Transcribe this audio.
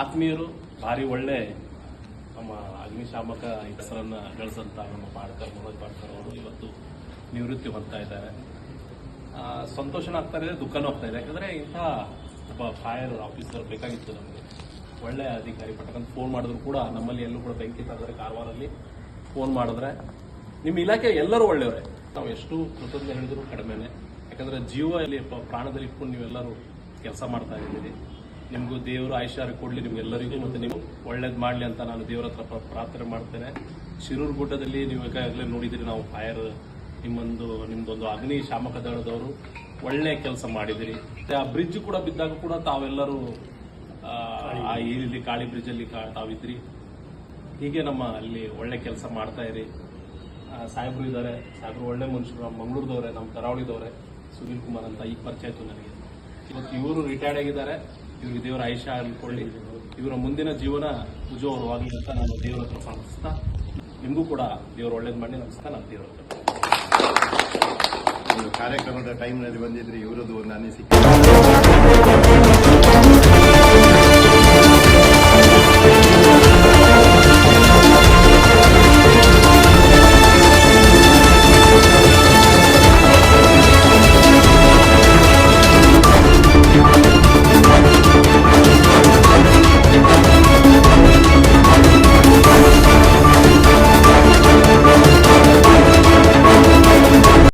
ಆತ್ಮೀಯರು ಭಾರಿ ಒಳ್ಳೆ ನಮ್ಮ ಅಗ್ನಿಶಾಮಕ ಹೆಸರನ್ನು ಗಳಿಸಂತ ನಮ್ಮ ಪಾಡ್ಕರ್ ಮನೋಜ್ ಪಾಡ್ಕರ್ ಅವರು ಇವತ್ತು ನಿವೃತ್ತಿ ಹೊಂದ್ತಾ ಇದ್ದಾರೆ. ಸಂತೋಷನೂ ಆಗ್ತಾ ಇದೆ, ದುಃಖನೂ ಆಗ್ತಾ ಇದೆ. ಯಾಕಂದರೆ ಇಂಥ ಒಬ್ಬ ಫೈರ್ ಆಫೀಸರ್ ಬೇಕಾಗಿತ್ತು ನಮಗೆ. ಒಳ್ಳೆ ಅಧಿಕಾರಿ ಅಂತ ಫೋನ್ ಮಾಡಿದ್ರು ಕೂಡ ನಮ್ಮಲ್ಲಿ ಎಲ್ಲೂ ಕೂಡ ಬೆಂಕಿ ತಂದರೆ ಕಾರವಾರಲ್ಲಿ ಫೋನ್ ಮಾಡಿದ್ರೆ. ನಿಮ್ಮ ಇಲಾಖೆ ಎಲ್ಲರೂ ಒಳ್ಳೆಯವರೇ. ನಾವು ಎಷ್ಟು ಕೃತಜ್ಞ ಹೇಳಿದ್ರು ಕಡಿಮೆನೆ. ಯಾಕಂದ್ರೆ ಜೀವ ಇಲ್ಲಿ ಪ್ರಾಣದಲ್ಲಿ ಇಟ್ಕೊಂಡು ನೀವೆಲ್ಲರೂ ಕೆಲಸ ಮಾಡ್ತಾ ಇದ್ದೀರಿ. ನಿಮಗೂ ದೇವರು ಆಯುಷ್ಯಾರ ಕೊಡಲಿ ನಿಮ್ಗೆಲ್ಲರಿಗೂ ಮತ್ತೆ ನೀವು ಒಳ್ಳೇದು ಮಾಡಲಿ ಅಂತ ನಾನು ದೇವರ ಹತ್ರ ಪ್ರ- ಪ್ರಾರ್ಥನೆ ಮಾಡ್ತೇನೆ. ಶಿರೂರು ಗುಡ್ಡದಲ್ಲಿ ನೀವು ಈಗಾಗಲೇ ನೋಡಿದಿರಿ ನಾವು ಫೈರ್ ನಿಮ್ಮೊಂದು ನಿಮ್ಮದೊಂದು ಅಗ್ನಿ ಶಾಮಕ ದಳದವರು ಒಳ್ಳೆ ಕೆಲಸ ಮಾಡಿದಿರಿ. ಮತ್ತೆ ಆ ಬ್ರಿಡ್ಜ್ ಕೂಡ ಬಿದ್ದಾಗ ಕೂಡ ತಾವೆಲ್ಲರೂ ಆ, ಇಲ್ಲಿ ಕಾಳಿ ಬ್ರಿಡ್ಜ್ ಅಲ್ಲಿ ಕಾ- ತಾವಿದ್ರಿ. ಹೀಗೆ ನಮ್ಮ ಅಲ್ಲಿ ಒಳ್ಳೆ ಕೆಲಸ ಮಾಡ್ತಾ ಇರಿ. ಸಾಹೇಬರು ಸಾಹೇಬ್ರು ಇದ್ದಾರೆ. ಸಾಹೇಬರು ಒಳ್ಳೆ ಮನುಷ್ಯರು. ನಮ್ಮ ಮಂಗಳೂರದವ್ರೆ ನಮ್ಮ ಕರಾವಳಿದವ್ರೆ. ಸುನೀಲ್ ಕುಮಾರ್ ಅಂತ ಈಗ ಪರಿಚಯ ಆಯಿತು ನನಗೆ. ಇವತ್ತು ಇವರು ರಿಟೈರ್ಡ್ ಆಗಿದ್ದಾರೆ. ಇವ್ರಿಗೆ ದೇವರ ಆಯುಷ್ಯ ಅಂದ್ಕೊಳ್ಳಿ. ಇವರ ಮುಂದಿನ ಜೀವನ ಉಜ್ವಲವಾಗಲಿ ಅಂತ ನಾನು ದೇವರ ಹತ್ರ ಪ್ರಾರ್ಥಿಸ್ತಾ, ನಿಮಗೂ ಕೂಡ ದೇವರು ಒಳ್ಳೇದು ಮಾಡಿ ನಮಸ್ತಾ ನಾನು ದೇವರ ಹತ್ರ. ಒಂದು ಕಾರ್ಯಕ್ರಮದ ಟೈಮ್ನಲ್ಲಿ ಬಂದಿದ್ರೆ ಇವರದ್ದು ಒಂದು ಅನಿಸಿಕೆ